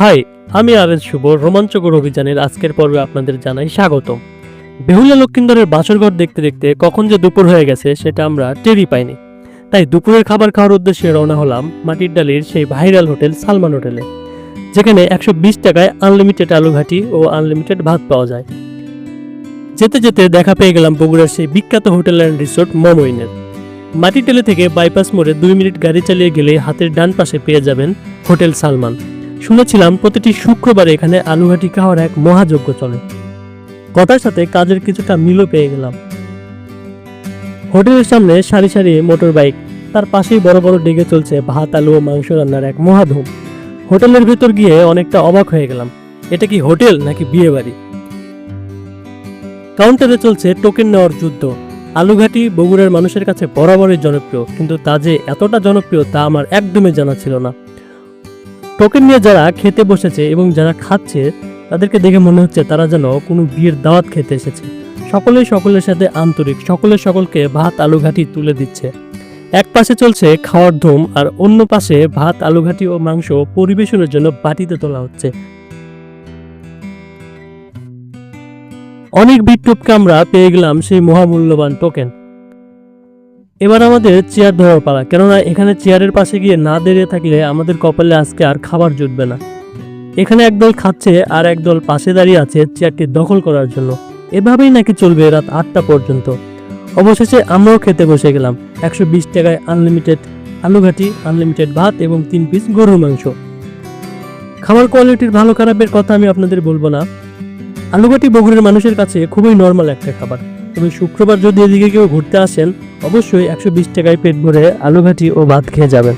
High, আমি আবেদ শুভ, রোমাঞ্চকর অভিযানের আজকের পর্বে আপনাদের জানাই স্বাগতম। বেহুলা লক্ষিন্দরের বাসরঘর দেখতে দেখতে কখন যে দুপুর হয়ে গেছে সেটা আমরা টেরই পাইনি। তাই দুপুরের খাবার খাওয়ার উদ্দেশ্যে রওনা হলাম মাটির ডালির সেই ভাইরাল হোটেল সালমান হোটেলে, যেখানে একশো বিশ টাকায় আনলিমিটেড আলুঘাটি ও আনলিমিটেড ভাত পাওয়া যায়। যেতে যেতে দেখা পেয়ে গেলাম বগুড়ার সেই বিখ্যাত হোটেল অ্যান্ড রিসোর্ট মমইনের। মাটিটেলে থেকে বাইপাস মোড়ে দুই মিনিট গাড়ি চালিয়ে গেলে হাতের ডান পাশে পেয়ে যাবেন হোটেল সালমান। শুনেছিলাম প্রতিটি শুক্রবারে এখানে আলুঘাটি খাওয়ার এক মহাযজ্ঞ চলে। কথার সাথে কাজের কিছুটা মিলও পেয়ে গেলাম। হোটেলের সামনে সারি সারি মোটর বাইক, তার পাশেই বড় বড় ডেকে চলছে ভাত, আলু ও মাংস রান্নার এক মহাধুম। হোটেলের ভেতর গিয়ে অনেকটা অবাক হয়ে গেলাম, এটা কি হোটেল নাকি বিয়ে বাড়ি কাউন্টারে চলছে টোকেন নেওয়ার যুদ্ধ। আলুঘাটি বগুড়ার মানুষের কাছে বরাবরই জনপ্রিয়, কিন্তু তা যে এতটা জনপ্রিয় তা আমার একদমই জানা ছিল না। টোকেন নিয়ে যারা খেতে বসেছে এবং যারা খাচ্ছে, তাদেরকে দেখে মনে হচ্ছে তারা যেন কোনো বিয়ের দাওয়াত খেতে এসেছে। সকলেই সকলের সাথে আন্তরিক, সকলে সকলকে ভাত আলুঘাটি তুলে দিচ্ছে। এক পাশে চলছে খাওয়ার ধুম, আর অন্য পাশে ভাত, আলুঘাটি ও মাংস পরিবেশনের জন্য বাটিতে তোলা হচ্ছে। অনেক টুপকে আমরা পেয়ে গেলাম সেই মহামূল্যবান টোকেন এবার আমাদের চেয়ার ধরার পালা, কেননা এখানে চেয়ারের পাশে গিয়ে না দাঁড়িয়ে থাকলে আমাদের কপালে আজকে আর খাবার জুটবে না। এখানে একদল খাচ্ছে আর একদল পাশে দাঁড়িয়ে আছে চেয়ারটি দখল করার জন্য। এভাবেই নাকি চলবে রাত আটটা পর্যন্ত। অবশেষে আমরাও খেতে বসে গেলাম। একশো বিশ টাকায় আনলিমিটেড আলুঘাটি আনলিমিটেড ভাত এবং তিন পিস গরুর মাংস। খাবার কোয়ালিটির ভালো খারাপের কথা আমি আপনাদের বলব না। আলুঘাটি বগুড়ের মানুষের কাছে খুবই নর্মাল একটা খাবার। তবে শুক্রবার যদি এদিকে কেউ ঘুরতে আসেন, অবশ্যই একশো বিশ টাকায় পেট ভরে আলুঘাটি ও ভাত খেয়ে যাবেন।